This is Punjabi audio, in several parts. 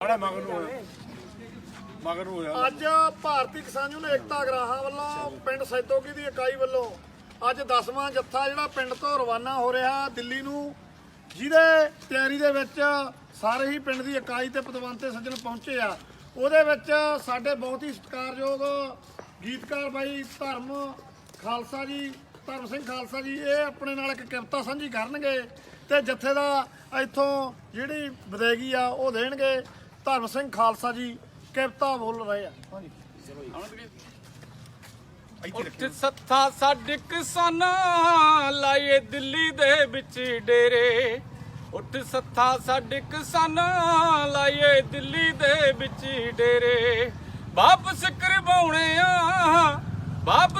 ਬੜਾ ਮਗਰ ਨੂੰ ਹੋਇਆ। ਮਗਰ ਨੂੰ ਹੋਇਆ। ਅੱਜ ਭਾਰਤੀ ਕਿਸਾਨ ਯੂਨੀਅਨ ਏਕਤਾ ਗਰਾਹਾਂ ਵੱਲੋਂ ਪਿੰਡ ਸੈਦੋਗੀ ਦੀ ਇਕਾਈ ਵੱਲੋਂ ਅੱਜ 10ਵਾਂ ਜੱਥਾ ਜਿਹੜਾ ਪਿੰਡ ਤੋਂ ਰਵਾਨਾ ਹੋ ਰਿਹਾ ਦਿੱਲੀ ਨੂੰ, ਜਿਹਦੇ ਤਿਆਰੀ ਦੇ ਵਿੱਚ ਸਾਰੇ ਹੀ ਪਿੰਡ ਦੀ ਇਕਾਈ ਤੇ ਪਤਵੰਤੇ ਸੱਜਣ ਪਹੁੰਚੇ ਆ। ਉਹਦੇ ਵਿੱਚ ਸਾਡੇ ਬਹੁਤ ਹੀ ਸਤਿਕਾਰਯੋਗ ਗੀਤਕਾਰ ਬਾਈ ਧਰਮ ਖਾਲਸਾ ਜੀ, ਧਰਮ ਸਿੰਘ ਖਾਲਸਾ ਜੀ, ਇਹ ਆਪਣੇ ਨਾਲ ਇੱਕ ਕਵਿਤਾ ਸਾਂਝੀ ਕਰਨਗੇ ਤੇ ਜੱਥੇ ਦਾ ਇੱਥੋਂ ਜਿਹੜੀ ਵਿਦਾਇਗੀ ਆ ਉਹ ਦੇਣਗੇ। ਧਰਮ ਸਿੰਘ ਖਾਲਸਾ ਜੀ ਕਵਿਤਾ ਬੋਲ ਰਹੇ ਆ। ਹਾਂਜੀ। ਉੱਠ ਸੱਥਾ ਸਾਡੇ ਕਿਸਾਨਾਂ ਲਾਏ ਦਿੱਲੀ ਦੇ ਵਿੱਚ ਡੇਰੇ। ਉੱਠ ਸੱਥਾ ਸਾਡੇ ਕਿਸਾਨਾਂ ਲਾਏ ਦਿੱਲੀ ਦੇ ਵਿੱਚ ਡੇਰੇ। ਵਾਪਸ ਕਰਵਾਉਣੇ ਆ ਵਾਪਸ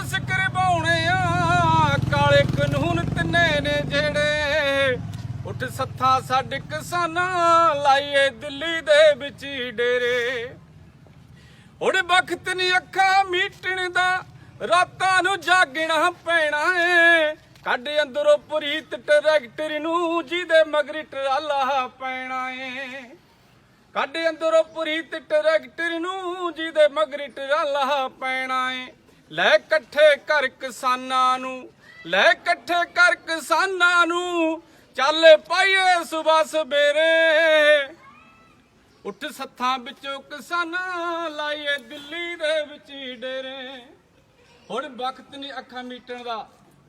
ਉੱਠ ਸੱਥਾ ਸਾਡੇ ਕਿਸਾਨਾਂ ਲਾਈਏ ਦਿੱਲੀ ਦੇ ਵਿੱਚ ਡੇਰੇ। ਹੁਣ ਵਕਤ ਨਹੀਂ ਅੱਖਾਂ ਮੀਟਣ ਦਾ, ਰਾਤਾਂ ਨੂੰ ਜਾਗਣਾ ਪੈਣਾ ਏ। ਕੱਢ ਅੰਦਰੋਂ ਪ੍ਰੀਤ ਟਰੈਕਟਰ ਨੂੰ, ਜਿਹਦੇ ਮਗਰ ਟਰਾਲਾ ਪੈਣਾ ਏ। ਕੱਢ ਅੰਦਰੋਂ ਪ੍ਰੀਤ ਟਰੈਕਟਰ ਨੂੰ, ਜਿਹਦੇ ਮਗਰ ਟਰਾਲਾ ਪੈਣਾ ਏ। ਲੈ ਇਕੱਠੇ ਕਰ ਕਿਸਾਨਾਂ ਨੂੰ, ਲੈ ਇਕੱਠੇ ਕਰ ਕਿਸਾਨਾਂ ਨੂੰ ਚੱਲ ਪਾਈਏ ਸੁਬਹ ਸਵੇਰੇ। ਉੱਠ ਸੱਥਾਂ ਵਿੱਚੋਂ ਕਿਸਾਨਾਂ ਲਾਈਏ ਦਿੱਲੀ ਦੇ ਵਿੱਚ ਡੇਰੇ। ਹੁਣ ਵਕਤ ਨਹੀਂ ਅੱਖਾਂ ਮੀਟਣ ਦਾ,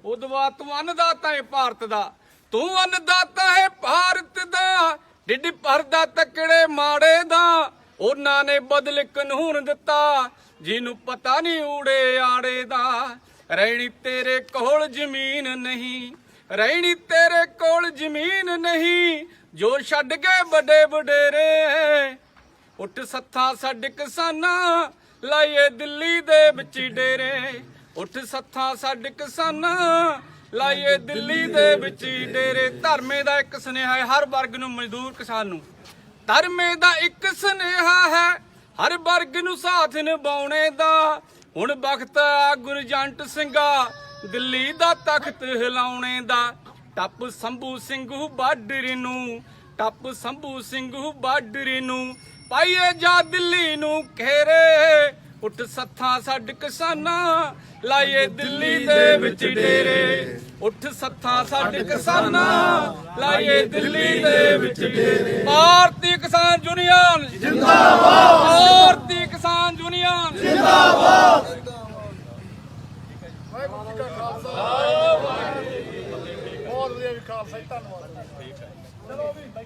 ਉਦਵਾ ਤੂੰ ਅੰਨਦਾਤਾ ਹੈ ਭਾਰਤ ਦਾ। ਤੂੰ ਅੰਨਦਾਤਾ ਹੈ ਭਾਰਤ ਦਾ, ਡਿੱਡੀ ਭਰਦਾ ਤਕੜੇ ਮਾੜੇ ਦਾ। ਉਹਨਾਂ ਨੇ ਬਦਲ ਕਾਨੂੰਨ ਦਿੱਤਾ, ਜਿਹਨੂੰ ਪਤਾ ਨਹੀਂ ਊੜੇ ਆੜੇ ਦਾ। ਰਹਿਣੀ ਤੇਰੇ ਕੋਲ ਜ਼ਮੀਨ ਨਹੀਂ ਰਹਿਣੀ ਤੇਰੇ ਕੋਲ ਜ਼ਮੀਨ ਨਹੀਂ, ਜੋ ਛੱਡ ਗਏ ਵੱਡੇ ਵਡੇਰੇ। ਉੱਠ ਸੱਥਾ ਛੱਡ ਕਿਸਾਨਾਂ, ਲਾਈਏ ਦਿੱਲੀ ਦੇ ਵਿੱਚ ਡੇਰੇ। ਉੱਠ ਸੱਥਾ ਛੱਡ ਕਿਸਾਨਾਂ, ਲਾਈਏ ਦਿੱਲੀ ਦੇ ਵਿੱਚ ਡੇਰੇ। ਧਰਮੇ ਦਾ ਇੱਕ ਸੁਨੇਹਾ ਹੈ ਹਰ ਵਰਗ ਨੂੰ, ਮਜ਼ਦੂਰ ਕਿਸਾਨ ਨੂੰ। ਧਰਮੇ ਦਾ ਇੱਕ ਸੁਨੇਹਾ ਹੈ ਹਰ ਵਰਗ ਨੂੰ ਸਾਥ ਨਿਭਾਉਣੇ ਦਾ। ਹੁਣ ਵਕਤ ਆ ਗੁਰਜੰਟ ਸਿੰਘਾ ਦਿੱਲੀ ਦਾ ਤਖਤ ਹਿਲਾਉਣੇ ਦਾ ਟੱਪ ਸੰਭੂ ਸਿੰਘੂ ਬਾਡਰ ਨੂੰ ਟੱਪ ਸੰਭੂ ਸਿੰਘੂ ਬਾਡਰ ਨੂੰ ਪਾਈਏ ਜਾ ਦਿੱਲੀ ਨੂੰ ਘੇਰੇ ਉੱਠ ਸੱਥਾਂ ਛੱਡ ਕਿਸਾਨਾਂ ਲਾਈਏ ਦਿੱਲੀ ਦੇ ਵਿੱਚ ਡੇਰੇ। ਉੱਠ ਸੱਥਾਂ ਛੱਡ ਕਿਸਾਨਾਂ ਲਾਈਏ ਦਿੱਲੀ ਦੇ ਵਿੱਚ ਡੇਰੇ। ਭਾਰਤੀ ਕਿਸਾਨ ਯੂਨੀਅਨ ਜਿੰਦਾਬਾਦ। ਭਾਰਤੀ ਕਿਸਾਨ ਯੂਨੀਅਨ ਵਾਹਿਗੁਰੂ ਜੀ ਕਾ ਖਾਲਸਾ ਬਹੁਤ ਵਧੀਆ ਜੀ ਖਾਲਸਾ ਜੀ ਧੰਨਵਾਦ। ਚਲੋ ਵੀ